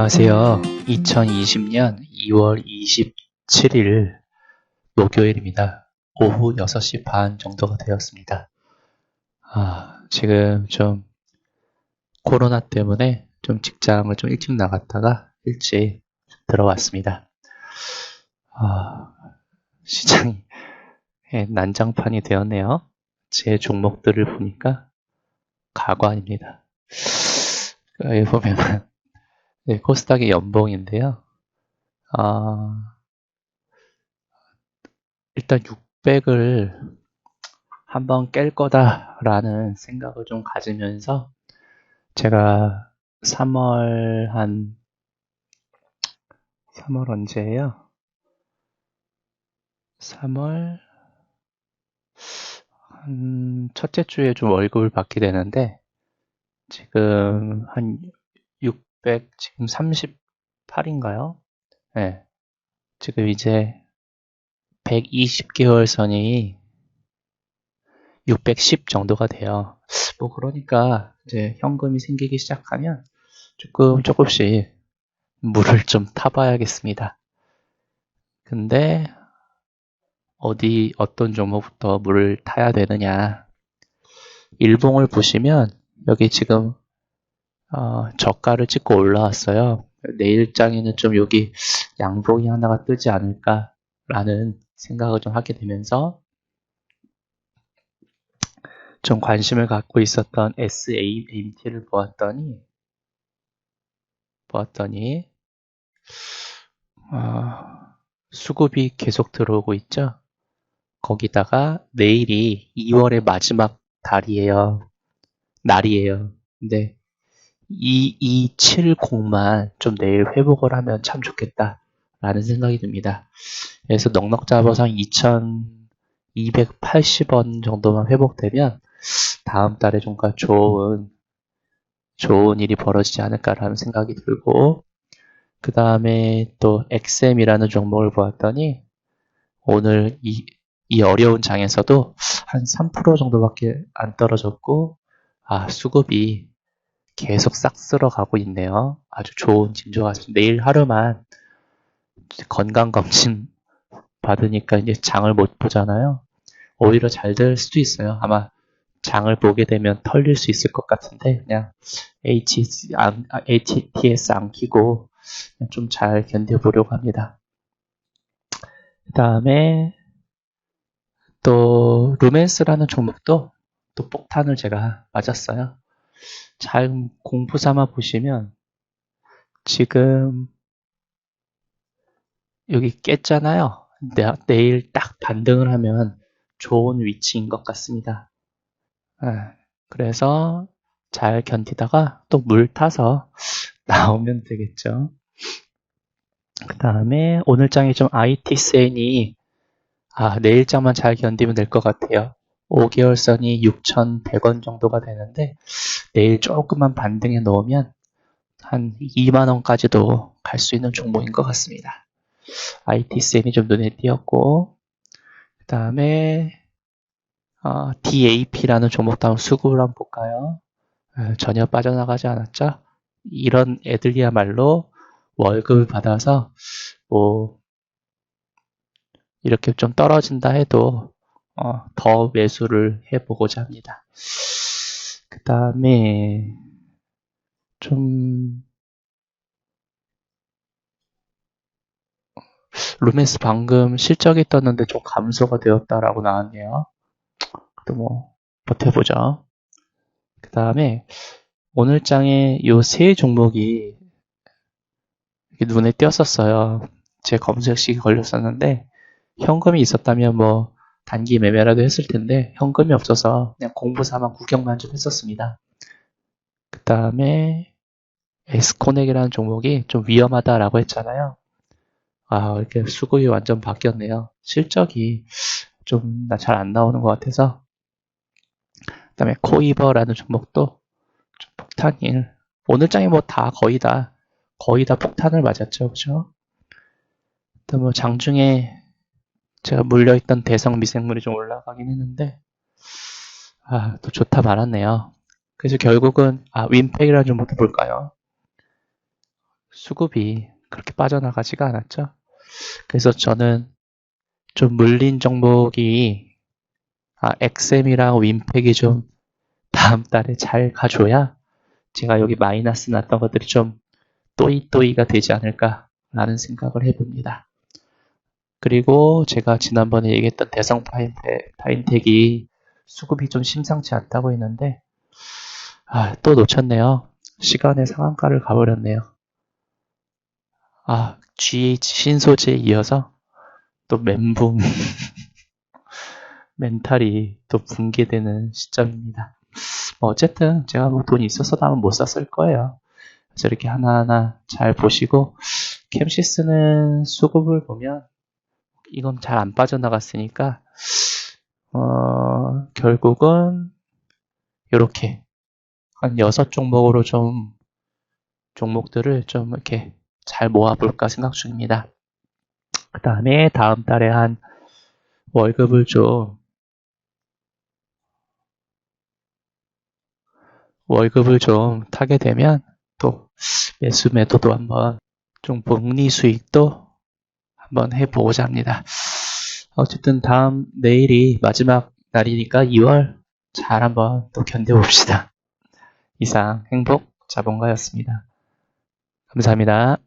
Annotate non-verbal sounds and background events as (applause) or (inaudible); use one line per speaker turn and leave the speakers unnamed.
안녕하세요. 2020년 2월 27일 목요일입니다. 오후 6시 반 정도가 되었습니다. 아, 지금 좀 코로나 때문에 좀 직장을 좀 일찍 나갔다가 일찍 들어왔습니다. 아, 시장이 예, 난장판이 되었네요. 제 종목들을 보니까 가관입니다. 여기 보면은 네, 코스닥의 연봉인데요. 아, 일단 600을 한번 깰 거다라는 생각을 좀 가지면서 제가 3월 한 3월 언제예요? 3월 한 첫째 주에 좀 월급을 받게 되는데 지금 한 600, 지금 38인가요? 네. 지금 이제 120개월 선이 610 정도가 돼요. 뭐 그러니까 이제 현금이 생기기 시작하면 조금 조금씩 물을 좀 타봐야겠습니다. 근데 어디 어떤 종목부터 물을 타야 되느냐 일봉을 보시면 여기 지금 어, 저가를 찍고 올라왔어요. 내일장에는 좀 여기 양봉이 하나가 뜨지 않을까라는 생각을 좀 하게 되면서 좀 관심을 갖고 있었던 SAMT를 보았더니 보았더니 어, 수급이 계속 들어오고 있죠. 거기다가 내일이 2월의 마지막 달이에요. 날이에요. 근데 2270만 좀 내일 회복을 하면 참 좋겠다 라는 생각이 듭니다. 그래서 넉넉 잡아서 2280원 정도만 회복되면 다음 달에 좀가 좋은 좋은 일이 벌어지지 않을까라는 생각이 들고 그 다음에 또 XM이라는 종목을 보았더니 오늘 이, 이 어려운 장에서도 한 3% 정도밖에 안 떨어졌고 아 수급이 계속 싹 쓸어가고 있네요. 아주 좋은 징조 같습니다. 내일 하루만 건강검진 (laughs) 받으니까 이제 장을 못 보잖아요. 오히려 잘 될 수도 있어요. 아마 장을 보게 되면 털릴 수 있을 것 같은데 그냥 HTS 안, HTS 안 키고 좀 잘 견뎌보려고 합니다. 그 다음에 또 루멘스라는 종목도 또 폭탄을 제가 맞았어요. 잘 공부 삼아 보시면 지금 여기 깼잖아요. 내, 내일 딱 반등을 하면 좋은 위치인 것 같습니다. 네, 그래서 잘 견디다가 또 물 타서 (laughs) 나오면 되겠죠. 그 다음에 오늘 장이 좀 ITCN이 아, 내일장만 잘 견디면 될 것 같아요. 5개월 선이 6,100원 정도가 되는데 내일 조금만 반등해 놓으면 한 2만원까지도 갈 수 있는 종목인 것 같습니다. ITCN이 좀 눈에 띄었고 그 다음에 어, DAP라는 종목도 한번 수급을 한번 볼까요? 에, 전혀 빠져나가지 않았죠? 이런 애들이야말로 월급을 받아서 뭐 이렇게 좀 떨어진다 해도 어, 더 매수를 해보고자 합니다. 그 다음에 좀 루멘스 방금 실적이 떴는데 좀 감소가 되었다라고 나왔네요. 그래도 뭐 버텨보죠. 그 다음에 오늘 장에 요 세 종목이 눈에 띄었었어요. 제 검색식이 걸렸었는데 현금이 있었다면 뭐 단기 매매라도 했을 텐데 현금이 없어서 그냥 공부 삼아 구경만 좀 했었습니다. 그 다음에 에스코넥이라는 종목이 좀 위험하다라고 했잖아요. 아 이렇게 수급이 완전 바뀌었네요. 실적이 좀 잘 안 나오는 것 같아서 그 다음에 코이버라는 종목도 좀 폭탄일 오늘 장에 뭐 다 거의 다 거의 다 폭탄을 맞았죠 그죠? 또 뭐 장중에 제가 물려있던 대성 미생물이 좀 올라가긴 했는데 아, 또 좋다 말았네요. 그래서 결국은 아, 윈팩이라는 종목도 볼까요? 수급이 그렇게 빠져나가지가 않았죠. 그래서 저는 좀 물린 종목이 아, 엑셈이랑 윈팩이 좀 다음 달에 잘 가줘야 제가 여기 마이너스 났던 것들이 좀 또이또이가 되지 않을까라는 생각을 해봅니다. 그리고 제가 지난번에 얘기했던 대성 파인텍, 파인텍이 수급이 좀 심상치 않다고 했는데 아, 또 놓쳤네요. 시간의 상한가를 가버렸네요. 아, GH 신소재에 이어서 또 멘붕 (laughs) 멘탈이 또 붕괴되는 시점입니다. 뭐 어쨌든 제가 뭐 돈이 있었어도 아마 못 샀을 거예요. 그래서 이렇게 하나하나 잘 보시고 캠시스는 수급을 보면 이건 잘 안 빠져나갔으니까 어, 결국은 이렇게 한 여섯 종목으로 좀 종목들을 좀 이렇게 잘 모아볼까 생각 중입니다. 그 다음에 다음 달에 한 월급을 좀 월급을 좀 타게 되면 또 매수 매도도 한번 좀 복리 수익도 한번 해보고자 합니다. 어쨌든 다음 내일이 마지막 날이니까 2월 잘 한번 또 견뎌봅시다. 이상 행복 자본가였습니다. 감사합니다.